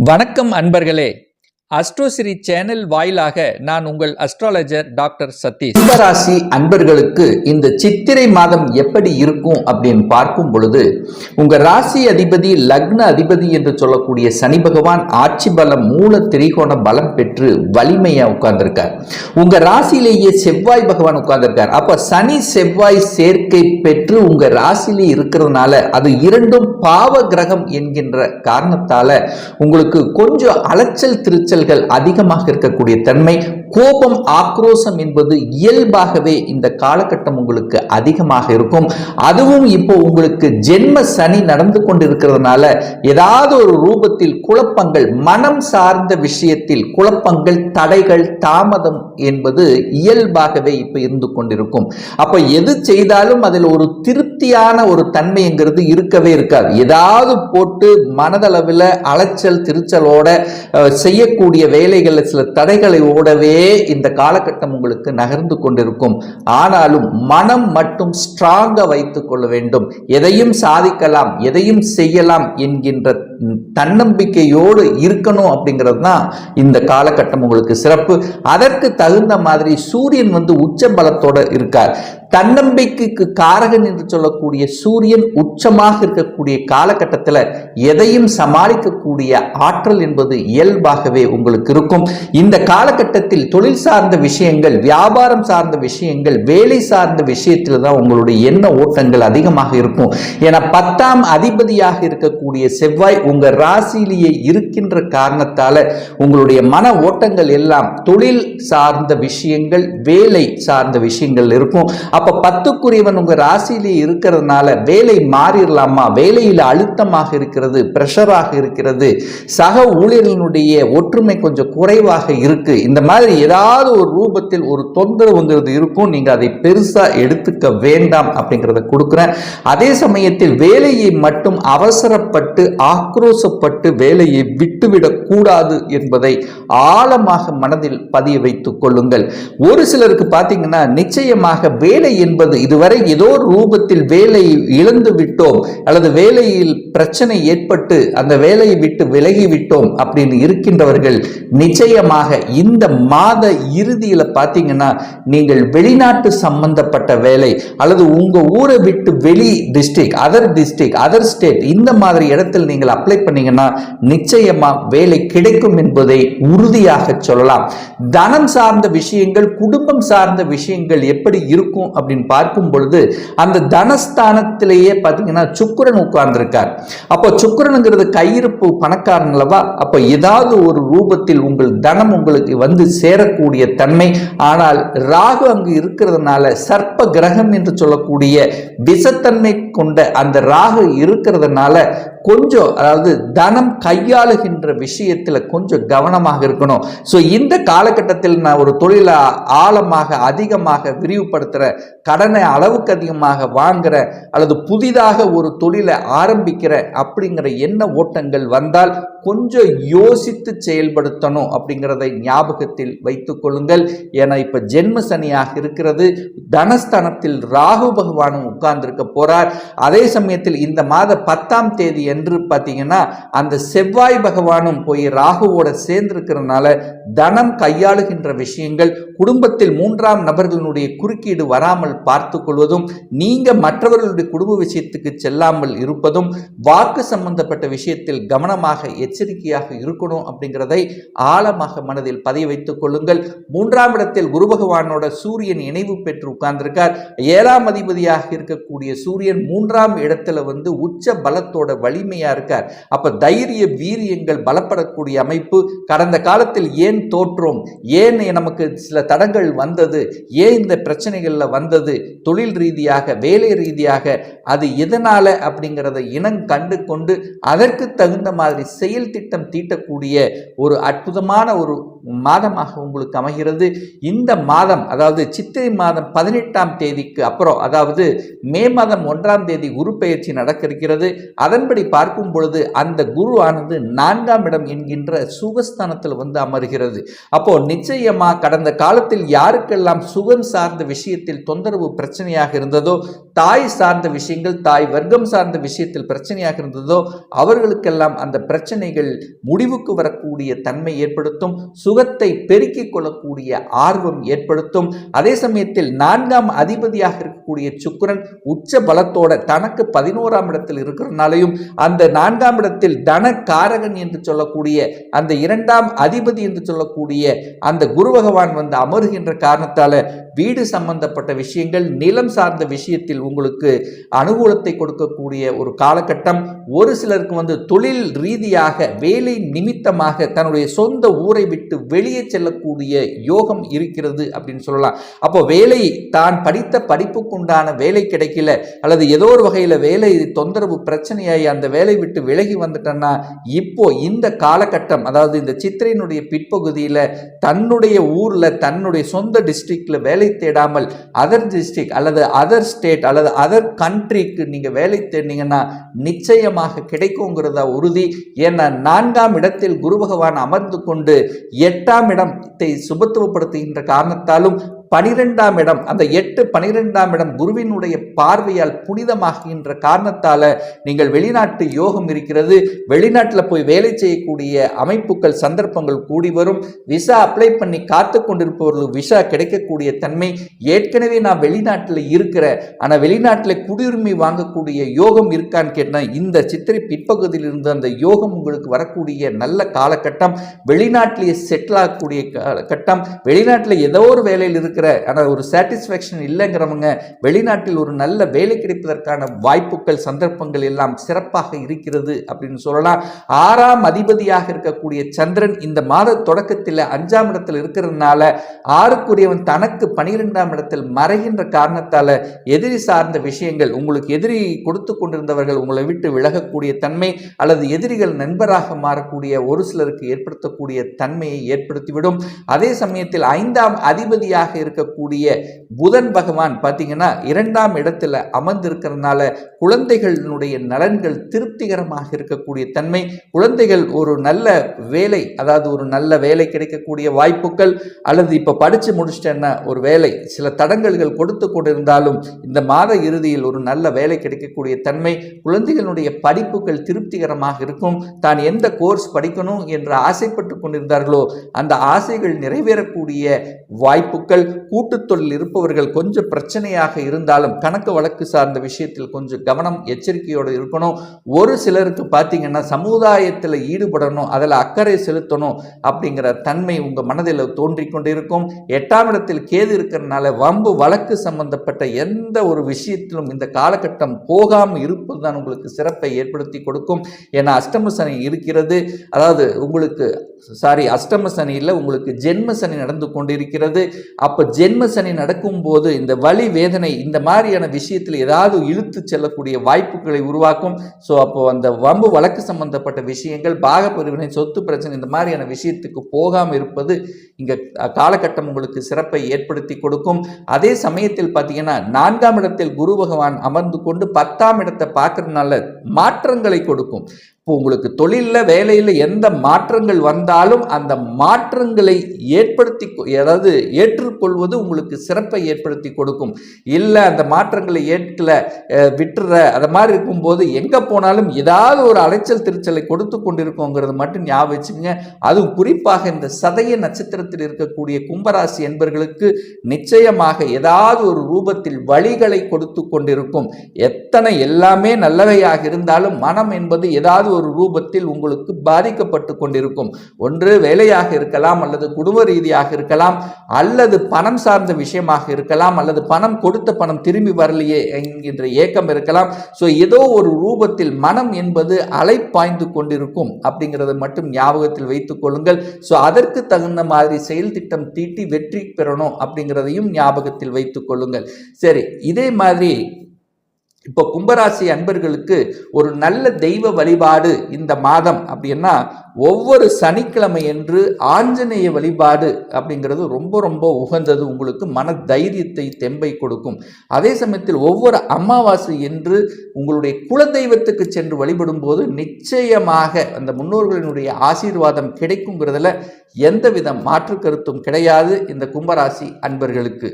வணக்கம் அன்பர்களே. அஸ்ட்ரோசிரி சேனல் வாயிலாக நான் உங்கள் அஸ்ட்ராலஜர் டாக்டர் சதீஷ். கும்பராசி அன்பர்களுக்கு இந்த சித்திரை மாதம் எப்படி இருக்கும் அப்படின்னு பார்க்கும் பொழுது உங்க ராசி அதிபதி லக்ன அதிபதி என்று சொல்லக்கூடிய சனி பகவான் ஆட்சி பலம் மூல திரிகோண பலம் பெற்று வலிமையா உட்கார்ந்திருக்கார். உங்க ராசியிலேயே செவ்வாய் பகவான் உட்கார்ந்திருக்கார். அப்ப சனி செவ்வாய் சேர்க்கை பெற்று உங்க ராசியிலே இருக்கிறதுனால அது இரண்டும் பாவ கிரகம் என்கின்ற காரணத்தால உங்களுக்கு கொஞ்சம் அலைச்சல் திருச்சல் எரிச்சல்கள் அதிகமாக இருக்கக்கூடிய தன்மை கோபம் ஆக்ரோஷம் என்பது இயல்பாகவே இந்த காலகட்டம் உங்களுக்கு அதிகமாக இருக்கும். அதுவும் இப்போ உங்களுக்கு ஜென்ம சனி நடந்து கொண்டிருக்கிறதுனால ஏதாவது ஒரு ரூபத்தில் குழப்பங்கள் மனம் சார்ந்த விஷயத்தில் குழப்பங்கள் தடைகள் தாமதம் என்பது இயல்பாகவே இப்போ இருந்து கொண்டிருக்கும். அப்ப எது செய்தாலும் அதில் ஒரு திருப்தியான ஒரு தன்மைங்கிறது இருக்கவே இருக்காது. ஏதாவது போட்டு மனதளவில் அலைச்சல் திருச்சலோட செய்யக்கூடிய செய்யக்கூடிய வேலைகளில் சில தடைகளை ஓடவே இந்த காலகட்டம் உங்களுக்கு நகர்ந்து கொண்டிருக்கும். ஆனாலும் மனம் மட்டும் ஸ்ட்ராங்காக வைத்துக் கொள்ள வேண்டும். எதையும் சாதிக்கலாம் எதையும் செய்யலாம் என்கின்ற தன்னம்பிக்கையோடு இருக்கணும் அப்படிங்கிறது தான் இந்த காலகட்டம் உங்களுக்கு சிறப்பு. அதற்கு தகுந்த மாதிரி சூரியன் வந்து உச்ச பலத்தோடு இருக்கார். தன்னம்பிக்கைக்கு காரகன் என்று சொல்லக்கூடிய சூரியன் உச்சமாக இருக்கக்கூடிய காலகட்டத்தில் எதையும் சமாளிக்கக்கூடிய ஆற்றல் என்பது இயல்பாகவே உங்களுக்கு இருக்கும். இந்த காலகட்டத்தில் தொழில் சார்ந்த விஷயங்கள் வியாபாரம் சார்ந்த விஷயங்கள் வேலை சார்ந்த விஷயத்தில் தான் உங்களுடைய எண்ண ஓட்டங்கள் அதிகமாக இருக்கும். ஏன்னா பத்தாம் அதிபதியாக இருக்கக்கூடிய செவ்வாய் உங்க ராசியிலேயே இருக்கின்ற காரணத்தால உங்களுடைய மன ஓட்டங்கள் எல்லாம் தொழில் சார்ந்த விஷயங்கள் வேலை சார்ந்த விஷயங்கள் இருக்கும். அப்ப பத்துக்குரியவன் உங்க ராசியிலே இருக்கிறதுனால வேலை மாறிடலாமா வேலையில் அழுத்தமாக இருக்கிறது ப்ரெஷராக இருக்கிறது. சக ஊழியர்களுடைய ஒற்றுமை கொஞ்சம் குறைவாக இருக்கு. இந்த மாதிரி ஏதாவது ஒரு ரூபத்தில் ஒரு தொந்தரவுங்கிறது இருக்கும். நீங்க அதை பெருசா எடுத்துக்க வேண்டாம் அப்படிங்கிறத கொடுக்குறேன். அதே சமயத்தில் வேலையை மட்டும் அவசரப்பட்டு ஆக்ரோசப்பட்டு வேலையை விட்டுவிடக்கூடாது என்பதை ஆழமாக மனதில் பதிய வைத்துக் கொள்ளுங்கள். ஒரு சிலருக்கு பார்த்தீங்கன்னா நிச்சயமாக வேலை என்பது இதுவரை ஏதோ ரூபத்தில் வேலை இழந்து விட்டோம் அல்லது வேலையில் பிரச்சனை ஏற்பட்டு அந்த வேலையை விட்டு விலகி விட்டோம் அப்படின்னு இருக்கின்றவர்கள் நிச்சயமாக இந்த மாத இறுதியில் பார்த்தீங்கன்னா நீங்கள் வெளிநாட்டு சம்பந்தப்பட்ட வேலை அல்லது உங்க ஊரை விட்டு வெளி district other district other state இந்த மாதிரி இடத்தில் நீங்கள் அப்ளை பண்ணீங்கன்னா நிச்சயமா வேலை கிடைக்கும் என்பதை உறுதியாக சொல்லலாம். தனம் சார்ந்த விஷயங்கள் குடும்பம் சார்ந்த விஷயங்கள் எப்படி இருக்கும் அப்படின்னு பார்க்கும் பொழுது அந்த தனஸ்தானத்திலேயே பார்த்தீங்கன்னா சுக்கரன் உட்கார்ந்திருக்கார். அப்போ சுக்கரனுங்கிறது கையிருப்பு பணக்காரன் அல்லவா? அப்போ ஏதாவது ஒரு ரூபத்தில் உங்கள் தனம் உங்களுக்கு வந்து சேரக்கூடிய தன்மை ஆனால் ராகு அங்கு இருக்கிறதுனால சர்ப்ப கிரகம் என்று சொல்லக்கூடிய விஷத்தன்மை கொண்ட அந்த ராகு இருக்கிறதுனால கொஞ்சம் அதாவது தனம் கையாளுகின்ற விஷயத்தில் கொஞ்சம் கவனமாக இருக்கணும். ஸோ இந்த காலகட்டத்தில் நான் ஒரு தொழிலை ஆழமாக அதிகமாக விரிவுபடுத்துகிற கடனை அளவுக்கு அதிகமாக வாங்குற அல்லது புதிதாக ஒரு தொழிலை ஆரம்பிக்கிற அப்படிங்கிற எண்ண ஓட்டங்கள் வந்தால் கொஞ்சம் யோசித்து செயல்படுத்தணும் அப்படிங்கிறதை ஞாபகத்தில் வைத்துக் கொள்ளுங்கள். ஏன்னா இப்போ ஜென்ம சனியாக இருக்கிறது. தனஸ்தானத்தில் ராகு பகவானும் உட்கார்ந்திருக்க போறார். அதே சமயத்தில் இந்த மாத பத்தாம் தேதி என்று பார்த்தீங்கன்னா அந்த செவ்வாய் பகவானும் போய் ராகுவோட சேர்ந்திருக்கிறதுனால தனம் கையாளுகின்ற விஷயங்கள் குடும்பத்தில் மூன்றாம் நபர்களுடைய குறுக்கீடு வராமல் பார்த்து கொள்வதும் நீங்க மற்றவர்களுடைய குடும்ப விஷயத்துக்கு செல்லாமல் இருப்பதும் வாக்கு சம்பந்தப்பட்ட விஷயத்தில் கவனமாக எச்சரிக்கையாக இருக்கணும் அப்படிங்கிறதை ஆழமாக மனதில் பதிய வைத்துக் கொள்ளுங்கள். மூன்றாம் இடத்தில் குரு பகவானோட சூரியன் இணைவு பெற்று உட்கார்ந்திருக்கார். ஏழாம் அதிபதியாக இருக்கக்கூடிய சூரியன் மூன்றாம் இடத்துல வந்து உச்ச பலத்தோட வலிமையா இருக்கார். அப்ப தைரிய வீரியங்கள் பலப்படக்கூடிய அமைப்பு. கடந்த காலத்தில் ஏன் தோற்றோம்? ஏன் நமக்கு சில தடங்கள் வந்தது? ஏன் இந்த பிரச்சனைகள்ல வந்தது? தொழில் ரீதியாக வேலை ரீதியாக அது எதனால அப்படிங்கிறத இனம் கண்டு கொண்டு அதற்கு தகுந்த மாதிரி செயல் செயல் திட்டம் தீட்டக்கூடிய ஒரு அற்புதமான ஒரு மாதமாக உங்களுக்கு அமைகிறது. இந்த மாதம் அதாவது சித்திரை மாதம் பதினெட்டாம் தேதிக்கு அப்புறம் அதாவது மே மாதம் ஒன்றாம் தேதி குரு பயிற்சி நடக்க இருக்கிறது அதன்படி பார்க்கும் பொழுது அந்த குரு ஆனது நான்காம் இடம் என்கின்ற சுகஸ்தானத்தில் வந்து அமர்கிறது. அப்போ நிச்சயமா கடந்த காலத்தில் யாருக்கெல்லாம் சுகம் சார்ந்த விஷயத்தில் தொந்தரவு பிரச்சனையாக இருந்ததோ தாய் சார்ந்த விஷயங்கள் தாய் வர்க்கம் சார்ந்த விஷயத்தில் பிரச்சனையாக இருந்ததோ அவர்களுக்கெல்லாம் அந்த பிரச்சனை பிரச்சனைகள் முடிவுக்கு வரக்கூடிய தன்மை ஏற்படுத்தும் சுகத்தை பெருக்கிக் கொள்ளக்கூடிய ஆர்வம் ஏற்படுத்தும். அதே சமயத்தில் நான்காம் அதிபதியாக இருக்கக்கூடிய சுக்கரன் உச்ச பலத்தோட தனக்கு பதினோராம் இடத்தில் இருக்கிறனாலையும் அந்த நான்காம் இடத்தில் தன காரகன் என்று சொல்லக்கூடிய அந்த இரண்டாம் அதிபதி என்று சொல்லக்கூடிய அந்த குரு பகவான் வந்து அமருகின்ற காரணத்தால வீடு சம்பந்தப்பட்ட விஷயங்கள் நிலம் சார்ந்த விஷயத்தில் உங்களுக்கு அனுகூலத்தை கொடுக்கக்கூடிய ஒரு காலகட்டம். ஒரு சிலருக்கு வந்து தொழில் ரீதியாக வேலை நிமித்தமாக தன்னுடைய சொந்த ஊரை விட்டு வெளியே செல்லக்கூடிய யோகம் இருக்கிறது அப்படின்னு சொல்லலாம். அப்போ வேலை தான் படித்த படிப்புக்குண்டான வேலை கிடைக்கல அல்லது ஏதோ ஒரு வகையில் வேலை தொந்தரவு பிரச்சனையாகி அந்த வேலை விட்டு விலகி வந்துட்டேன்னா இப்போ இந்த காலகட்டம் அதாவது இந்த சித்திரையினுடைய பிற்பகுதியில் தன்னுடைய ஊரில் தன்னுடைய சொந்த டிஸ்ட்ரிக்டில் வேலை தேடாமல் அதர் டிஸ்ட்ரிக்ட் அல்லது அதர் ஸ்டேட் அல்லது அதர் கண்ட்ரிக்கு நீங்கள் வேலை தேடினீங்கன்னா நிச்சயமாக கிடைக்குங்கிறதா உறுதி. ஏன்னா நான்காம் இடத்தில் குரு பகவான் அமர்ந்து கொண்டு எட்டாம் இடத்தை சுபத்துவப்படுத்துகின்ற காரணத்தாலும் பனிரெண்டாம் இடம் அந்த எட்டு பனிரெண்டாம் இடம் குருவினுடைய பார்வையால் புனிதமாகின்ற காரணத்தால நீங்கள் வெளிநாட்டு யோகம் இருக்கிறது. வெளிநாட்டில் போய் வேலை செய்யக்கூடிய அமைப்புகள் சந்தர்ப்பங்கள் கூடி வரும். விசா அப்ளை பண்ணி காத்து கொண்டிருப்பவர்களுக்கு விசா கிடைக்கக்கூடிய தன்மை ஏற்கனவே நான் வெளிநாட்டில் இருக்கிறேன் ஆனால் வெளிநாட்டில் குடியுரிமை வாங்கக்கூடிய யோகம் இருக்கான்னு கேட்டால் இந்த சித்திரை பிற்பகுதியில் இருந்து அந்த யோகம் உங்களுக்கு வரக்கூடிய நல்ல காலகட்டம். வெளிநாட்டிலேயே செட்டில் ஆகக்கூடிய காலகட்டம். வெளிநாட்டில் ஏதோ ஒரு வேலையில் இருக்கிற ஆனால் ஒரு சாட்டிஸ்ஃபேக்ஷன் இல்லைங்கிறவங்க வெளிநாட்டில் ஒரு நல்ல வேலை கிடைப்பதற்கான வாய்ப்புகள் சந்தர்ப்பங்கள் எல்லாம் சிறப்பாக இருக்கிறது அப்படின்னு சொல்லலாம். ஆறாம் அதிபதியாக இருக்கக்கூடிய சந்திரன் இந்த மாத தொடக்கத்தில் அஞ்சாம் இடத்தில் இருக்கிறதுனால ஆறுக்குரியவன் தனக்கு பனிரெண்டாம் இடத்தில் மறைகின்ற காரணத்தால் எதிரி சார்ந்த விஷயங்கள் உங்களுக்கு எதிரி கொடுத்து கொண்டிருந்தவர்கள் உங்களை விட்டு விலகக்கூடிய தன்மை அல்லது எதிரிகள் நண்பராக மாறக்கூடிய ஒரு சிலருக்கு ஏற்படுத்தக்கூடிய தன்மையை ஏற்படுத்திவிடும். அதே சமயத்தில் ஐந்தாம் அதிபதியாக இருக்கக்கூடிய புதன் பகவான் பார்த்தீங்கன்னா இரண்டாம் இடத்துல அமர்ந்திருக்கிறதுனால குழந்தைகளினுடைய நலன்கள் திருப்திகரமாக இருக்கக்கூடிய தன்மை குழந்தைகள் ஒரு நல்ல வேலை அதாவது ஒரு நல்ல வேலை கிடைக்கக்கூடிய வாய்ப்புகள் அல்லது இப்போ படித்து முடிச்சிட்டேன்னா ஒரு வேலை சில தடங்கல்கள் கொடுத்து கொண்டிருந்தாலும் இந்த மாத இறுதியில் ஒரு நல்ல வேலை கிடைக்கக்கூடிய தன்மை குழந்தைகளுடைய படிப்புகள் திருப்திகரமாக இருக்கும். தான் எந்த கோர்ஸ் படிக்கணும் என்று ஆசைப்பட்டு கொண்டிருந்தார்களோ அந்த ஆசைகள் நிறைவேறக்கூடிய வாய்ப்புகள் கூட்டுத்தொழில் இருப்பவர்கள் கொஞ்சம் பிரச்சனையாக இருந்தாலும் கணக்கு வழக்கு சார்ந்த விஷயத்தில் கொஞ்சம் கவனம் எச்சரிக்கையோடு இருக்கணும். ஒரு சிலருக்கு பார்த்தீங்கன்னா சமுதாயத்தில் ஈடுபடணும் அதில் அக்கறை செலுத்தணும் அப்படிங்கிற தன்மை உங்கள் மனதில் தோன்றிக் கொண்டிருக்கும். எட்டாம் இடத்தில் கேது இருக்கிறதுனால வம்பு வழக்கு சம்பந்தப்பட்ட எந்த ஒரு விஷயத்திலும் இந்த காலகட்டம் போகாமல் இருப்பது தான் உங்களுக்கு சிறப்பை ஏற்படுத்தி கொடுக்கும். ஏன்னா அஷ்டம சனி இருக்கிறது. அதாவது உங்களுக்கு சாரி அஷ்டம சனியில் உங்களுக்கு ஜென்ம சனி நடந்து கொண்டிருக்கிறது. அப்போ ஜென்ம சனி நடக்கும்போது இந்த வலி வேதனை இந்த மாதிரியான விஷயத்தில் ஏதாவது இழுத்து செல்லக்கூடிய வாய்ப்புகளை உருவாக்கும். ஸோ அப்போ அந்த வம்பு வழக்கு சம்பந்தப்பட்ட விஷயங்கள் பாக பிரிவினை சொத்து பிரச்சனை இந்த மாதிரியான விஷயத்துக்கு போகாமல் இருப்பது இங்கே காலகட்டம் உங்களுக்கு சிறப்பை ஏற்படுத்தி கொடுக்கும். அதே சமயத்தில் பார்த்தீங்கன்னா நான்காம் இடத்தில் குரு பகவான் அமர்ந்து கொண்டு பத்தாம் இடத்தை பார்க்கறதுனால மாற்றங்களை கொடுக்கும். இப்போ உங்களுக்கு தொழிலில் வேலையில் எந்த மாற்றங்கள் வந்தாலும் அந்த மாற்றங்களை ஏற்படுத்தி அதாவது ஏற்றுக்கொள்வது உங்களுக்கு சிறப்பை ஏற்படுத்தி கொடுக்கும். இல்லை அந்த மாற்றங்களை ஏற்கல விட்டுற அதை மாதிரி இருக்கும்போது எங்கே போனாலும் ஏதாவது ஒரு அலைச்சல் திருச்சலை கொடுத்து கொண்டிருக்கோங்கிறது மட்டும் ஞாபகம் வச்சுக்கோங்க. அதுவும் குறிப்பாக இந்த சதய நட்சத்திரத்தில் இருக்கக்கூடிய கும்பராசி என்பர்களுக்கு நிச்சயமாக ஏதாவது ஒரு ரூபத்தில் வழிகளை கொடுத்து கொண்டிருக்கும். எத்தனை எல்லாமே நல்லவையாக இருந்தாலும் மனம் என்பது ஏதாவது ஒரு ரூபத்தில் உங்களுக்கு பாதிக்கப்பட்டு கொண்டிருக்கும். ஒன்று வேலையாக இருக்கலாம் அல்லது குடும்ப ரீதியாக இருக்கலாம் அல்லது பணம் சார்ந்த விஷயமாக இருக்கலாம் அல்லது பணம் கொடுத்த பணம் திரும்பி வரலையே என்கின்ற ஏக்கம் இருக்கலாம். ஸோ ஏதோ ஒரு ரூபத்தில் மனம் என்பது அலைப்பாய்ந்து கொண்டிருக்கும் அப்படிங்கிறத மட்டும் ஞாபகத்தில் வைத்துக் கொள்ளுங்கள். ஸோ அதற்கு தகுந்த மாதிரி செயல் திட்டம் தீட்டி வெற்றி பெறணும் அப்படிங்கிறதையும் ஞாபகத்தில் வைத்துக் கொள்ளுங்கள். சரி இதே மாதிரி இப்போ கும்பராசி அன்பர்களுக்கு ஒரு நல்ல தெய்வ வழிபாடு இந்த மாதம் அப்படின்னா ஒவ்வொரு சனிக்கிழமை என்று ஆஞ்சநேய வழிபாடு அப்படிங்கிறது ரொம்ப ரொம்ப உகந்தது. உங்களுக்கு மன தைரியத்தை தெம்பை கொடுக்கும். அதே சமயத்தில் ஒவ்வொரு அமாவாசை என்று உங்களுடைய குலதெய்வத்துக்கு சென்று வழிபடும் போது நிச்சயமாக அந்த முன்னோர்களினுடைய ஆசீர்வாதம் கிடைக்குங்கிறதுல எந்தவித மாற்று கருத்தும் கிடையாது இந்த கும்பராசி அன்பர்களுக்கு.